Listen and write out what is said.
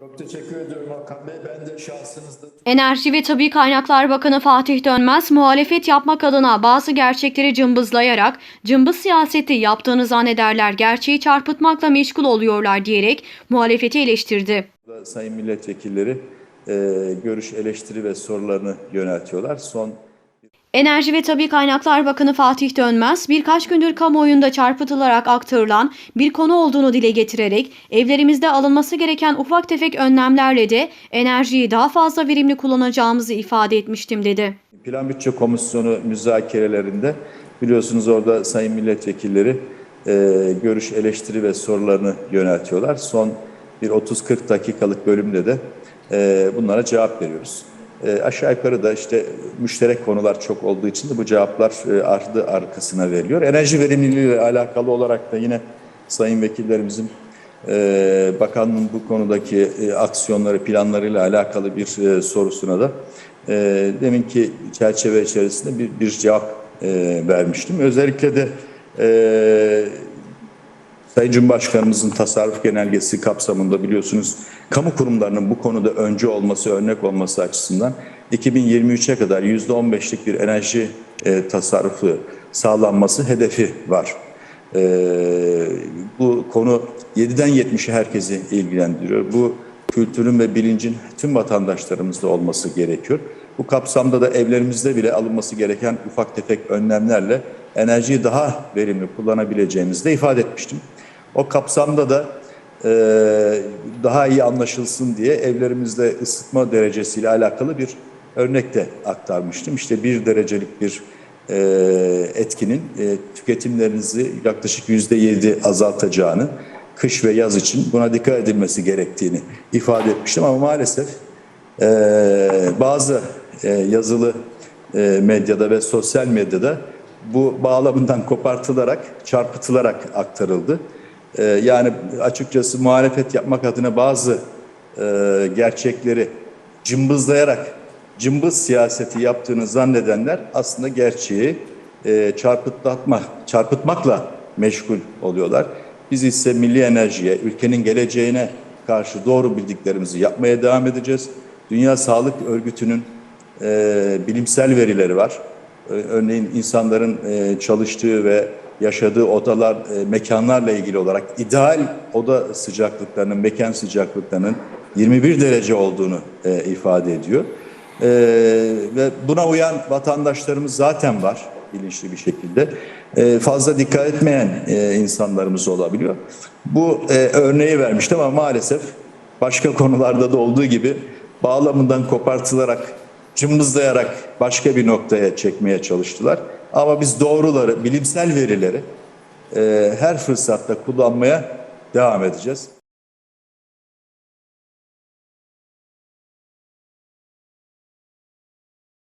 Çok teşekkür ediyorum Hakan Bey. Ben de şahsınızda Enerji ve Tabi Kaynaklar Bakanı Fatih Dönmez, muhalefet yapmak adına bazı gerçekleri cımbızlayarak, cımbız siyaseti yaptığını zannederler, gerçeği çarpıtmakla meşgul oluyorlar diyerek muhalefeti eleştirdi. sayın milletvekilleri e, görüş, eleştiri ve sorularını yöneltiyorlar. Son Enerji ve Tabi Kaynaklar Bakanı Fatih Dönmez, birkaç gündür kamuoyunda çarpıtılarak aktarılan bir konu olduğunu dile getirerek, evlerimizde alınması gereken ufak tefek önlemlerle de enerjiyi daha fazla verimli kullanacağımızı ifade etmiştim dedi. Plan Bütçe Komisyonu müzakerelerinde biliyorsunuz orada sayın milletvekilleri e, görüş, eleştiri ve sorularını yöneltiyorlar. Son bir 30-40 dakikalık bölümde de e, bunlara cevap veriyoruz. E, aşağı yukarı da işte müşterek konular çok olduğu için de bu cevaplar e, ardı arkasına veriliyor. Enerji verimliliği ile alakalı olarak da yine sayın vekillerimizin e, bakanlığın bu konudaki e, aksiyonları, planlarıyla alakalı bir e, sorusuna da e, deminki çerçeve içerisinde bir, bir cevap e, vermiştim. Özellikle de e, Sayın Cumhurbaşkanımızın tasarruf genelgesi kapsamında biliyorsunuz kamu kurumlarının bu konuda önce olması, örnek olması açısından 2023'e kadar %15'lik bir enerji e, tasarrufu sağlanması hedefi var. E, bu konu 7'den 70'e herkesi ilgilendiriyor. Bu kültürün ve bilincin tüm vatandaşlarımızda olması gerekiyor. Bu kapsamda da evlerimizde bile alınması gereken ufak tefek önlemlerle enerjiyi daha verimli kullanabileceğimizi de ifade etmiştim. O kapsamda da e, daha iyi anlaşılsın diye evlerimizde ısıtma derecesiyle alakalı bir örnek de aktarmıştım. İşte bir derecelik bir e, etkinin e, tüketimlerinizi yaklaşık yüzde yedi azaltacağını, kış ve yaz için buna dikkat edilmesi gerektiğini ifade etmiştim ama maalesef e, bazı e, yazılı e, medyada ve sosyal medyada bu bağlamından kopartılarak, çarpıtılarak aktarıldı. E, yani açıkçası muhalefet yapmak adına bazı e, gerçekleri cımbızlayarak, cımbız siyaseti yaptığını zannedenler aslında gerçeği e, çarpıtlatma, çarpıtmakla meşgul oluyorlar. Biz ise milli enerjiye, ülkenin geleceğine karşı doğru bildiklerimizi yapmaya devam edeceğiz. Dünya Sağlık Örgütü'nün e, bilimsel verileri var. E, örneğin insanların e, çalıştığı ve yaşadığı odalar, e, mekanlarla ilgili olarak ideal oda sıcaklıklarının, mekan sıcaklıklarının 21 derece olduğunu e, ifade ediyor. E, ve buna uyan vatandaşlarımız zaten var bilinçli bir şekilde. E, fazla dikkat etmeyen e, insanlarımız olabiliyor. Bu e, örneği vermiştim ama maalesef başka konularda da olduğu gibi bağlamından kopartılarak, cımbızlayarak başka bir noktaya çekmeye çalıştılar. Ama biz doğruları, bilimsel verileri e, her fırsatta kullanmaya devam edeceğiz.